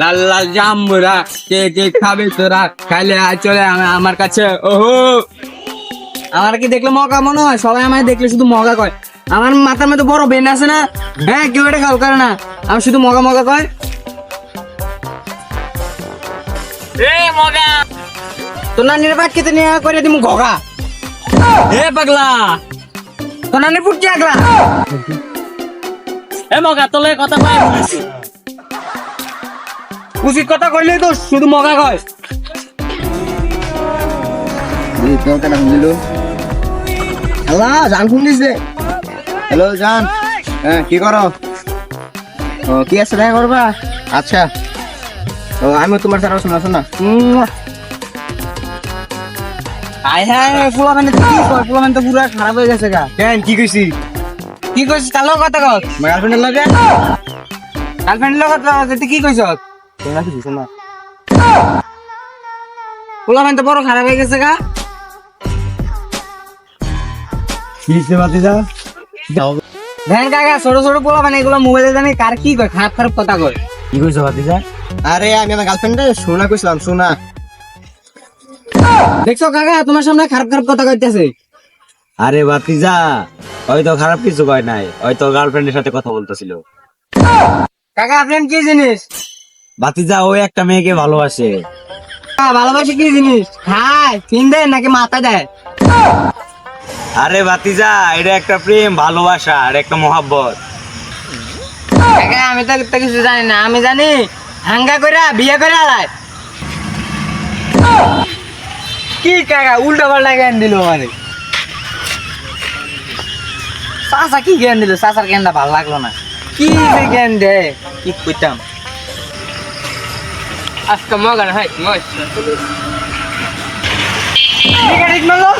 লাল লাল জাম্বুরা, কে কে খাবে তোরা? খাইলে আমার কাছে। ওহো! আমার কি দেখলে মগা মনে হয়? সবাই আমায় দেখলে শুধু মগা কয়। আমার মাথার মধ্যে বড় বেন আছে না? হ্যাঁ কেউ এটা খাও করে না। আমি শুধু মগা মগা কয়। এ, মগা! তো নানির বাট খেতে নিয়ে করে দিমু ঘগা। এ, পাগলা! তো নানি পুটকি আগলা। এ, মগা তোলে কথা বলেছি উচিত কথা কইলে তো শুধু মগা কয়। হ্যালো জান ফোন দিছে। হ্যালো জান। হ্যাঁ কি করো? ও কি আছে দেখা করবা? আচ্ছা। ও আমি তোমার সারা শোনা শোনা আয় হ্যাঁ পুরো মানে কি কয়? পুরো মানে তো পুরো খারাপ হয়ে গেছে গা। কেন কি কইছি? কি কইছিস? তার কথা কর গার্লফ্রেন্ডের লগে? গার্লফ্রেন্ডের লগে কথা কর, তুই কি কইছ শোনা কিছু শোনা পুরো তো বড় খারাপ হয়ে গেছে গা। কিসে বাতি যা ভ্যান কাকা ছোট ছোট পোলা মানে এগুলো মোবাইলে জানি কার কি কয় খারাপ খারাপ কথা কয়। কি কইছো বাতি যা আরে আমি আমার গার্লফ্রেন্ডে শোনা কইছিলাম শোনা দেখছ কাকা তোমার সামনে খারাপ খারাপ কথা কইতেছে। আরে বাতিজা হয়তো খারাপ কিছু কয় নাই হয়তো গার্লফ্রেন্ডের সাথে কথা বলতেছিল। কাকা আপনার কি জিনিস? বাতিজা ও একটা মেয়েকে ভালোবাসে। ভালোবাসে কি জিনিস? খায় ফিন দেয় নাকি মাথা দেয়? আরে বাতিজা এটা একটা প্রেম ভালোবাসা আর একটা মহাব্বত। আমি তো কিছু জানি না। আমি জানি হাঙ্গা করে বিয়ে করে আলায়। কি কাকা উল্টা পাল্টা জ্ঞান দিল মানে চাচা কি জ্ঞান দিল? চাচার জ্ঞানটা ভালো লাগল না। কি জ্ঞান দে কি কইতাম আজকে মগা না হয় ঠিক মারলো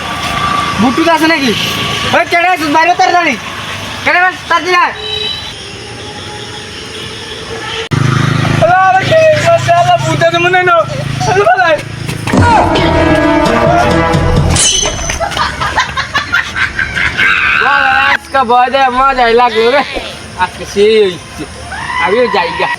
বুটুক আছে নাকি ওই কেডে আছিস বাইরে তাড়াতাড়ি কেডে তাড়াতাড়ি আয় আজকে ভয় দেয় মজাই লাগলো রে আজকে সেই হইছে আমিও যাই গা